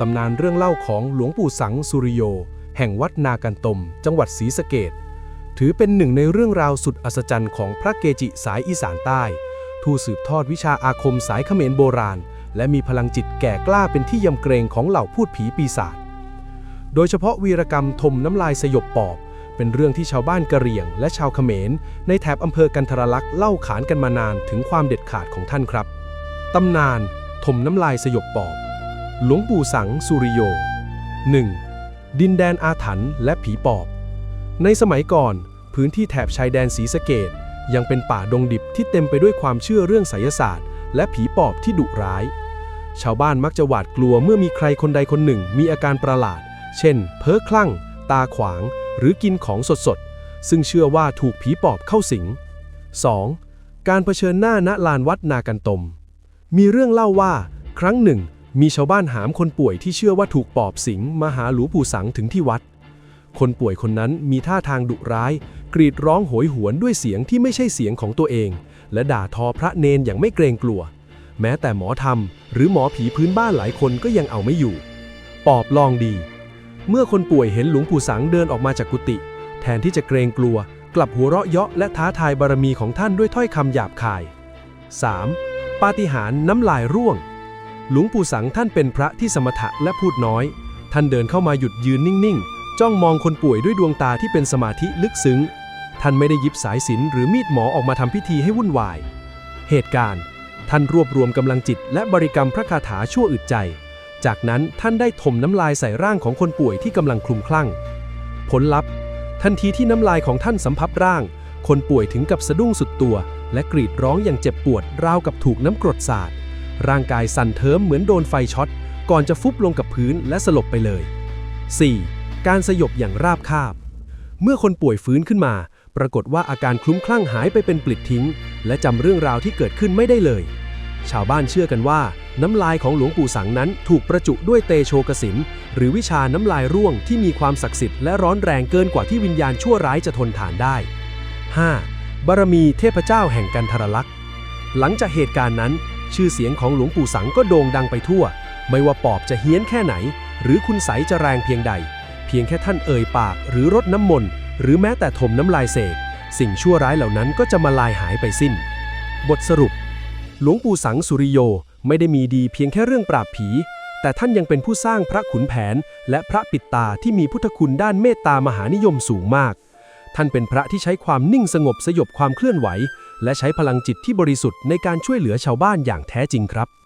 ตำนานเรื่องเล่าของหลวงปู่สังสุริโย แห่งวัดนากันตม จังหวัดศรีสะเกดถือเป็นหนึ่งในเรื่องราวสุดอัศจรรย์ของพระเกจิสายอีสานใต้ผู้สืบทอดวิชาอาคมสายเขมรโบราณ และมีพลังจิตแก่กล้าเป็นที่ยำเกรงของเหล่าพูดผีปีศาจโดยเฉพาะวีรกรรมทมน้ำลายสยบปอบ เป็นเรื่องที่ชาวบ้านกะเหรี่ยง และชาวเขมร ในแถบอำเภอกันทรลักษ์เล่าขานกันมานานถึงความเด็ดขาดของท่านครับตำนานทมน้ำลายสยบปอบ หลวงปู่สังสุริโย 1. ดินแดนอาถรรพ์และผีปอบ ในสมัยก่อน พื้นที่แถบชายแดนศรีสะเกดยังเป็นป่าดงดิบที่เต็มไปด้วยความเชื่อเรื่องไสยศาสตร์ และผีปอบที่ดุร้าย ชาวบ้านมักจะหวาดกลัวเมื่อมีใครคนใดคนหนึ่งมีอาการประหลาด เช่น เพ้อคลั่ง ตาขวาง หรือกินของสดๆซึ่งเชื่อว่าถูกผีปอบเข้าสิง 2. การเผชิญหน้าณลานวัดนากันตม มีเรื่องเล่าว่า ครั้งหนึ่ง มีชาวบ้านหามคนป่วยที่เชื่อว่าถูกปอบสิงมาหาหลวงปู่สังถึงที่วัด คนป่วยคนนั้นมีท่าทางดุร้าย กรีดร้องโหยหวนด้วยเสียงที่ไม่ใช่เสียงของตัวเอง และด่าทอพระเนนอย่างไม่เกรงกลัว แม้แต่หมอธรรม หรือหมอผีพื้นบ้านหลายคนก็ยังเอาไม่อยู่ ปอบลองดี เมื่อคนป่วยเห็นหลวงปู่สังเดินออกมาจากกุฏิแทนที่จะเกรงกลัว กลับหัวเราะเยาะและท้าทายบารมีของท่านด้วยถ้อยคำหยาบคาย 3. ปาฏิหาริย์น้ำลายร่วง หลวงปู่สังท่านเป็นพระที่สมถะและพูดน้อย ท่านเดินเข้ามาหยุดยืนนิ่งๆ จ้องมองคนป่วยด้วยดวงตาที่เป็นสมาธิลึกซึ้ง ท่านไม่ได้ยิบสายสินหรือมีดหมอออกมาทำพิธีให้วุ่นวาย เหตุการณ์ ท่านรวบรวมกำลังจิตและบริกรรมพระคาถาชั่วอึดใจ จากนั้นท่านได้ถมน้ำลายใส่ร่างของคนป่วยที่กำลังคลุมคลั่ง ผลลัพธ์ ทันทีที่น้ำลายของท่านสัมผัสร่าง คนป่วยถึงกับสะดุ้งสุดตัว และกรีดร้องอย่างเจ็บปวดราวกับถูกน้ำกรดสาด ร่างกายสั่นเทิมเหมือนโดนไฟช็อต ก่อนจะฟุบลงกับพื้นและสลบไปเลย 4. การสยบอย่างราบคาบ เมื่อคนป่วยฟื้นขึ้นมา ปรากฏว่าอาการคลุ้มคลั่งหายไปเป็นปลิดทิ้ง และจำเรื่องราวที่เกิดขึ้นไม่ได้เลย ชาวบ้านเชื่อกันว่า น้ำลายของหลวงปู่สังนั้นถูกประจุด้วยเตโชกสินหรือวิชาน้ำลายร่วงที่มีความศักดิ์สิทธิ์และร้อนแรงเกินกว่าที่วิญญาณชั่วร้ายจะทนทานได้ 5. บารมีเทพเจ้าแห่งกันทรลักษณ์ หลังจากเหตุการณ์นั้น ชื่อเสียงของหลวงปู่สังก็โด่งดังไปทั่ว ไม่ว่าปอบจะเฮี้ยนแค่ไหน หรือคุณใสจะแรงเพียงใด เพียงแค่ท่านเอ่ยปากหรือรดน้ำมนต์ หรือแม้แต่ถมน้ำลายเสก สิ่งชั่วร้ายเหล่านั้นก็จะมาลายหายไปสิ้น บทสรุป หลวงปู่สังสุริโยไม่ได้มีดีเพียงแค่เรื่องปราบผี แต่ท่านยังเป็นผู้สร้างพระขุนแผน และพระปิดตาที่มีพุทธคุณด้านเมตตามหานิยมสูงมาก ท่านเป็นพระที่ใช้ความนิ่งสงบสยบความเคลื่อนไหว และใช้พลังจิตที่บริสุทธิ์ในการช่วยเหลือชาวบ้านอย่างแท้จริงครับ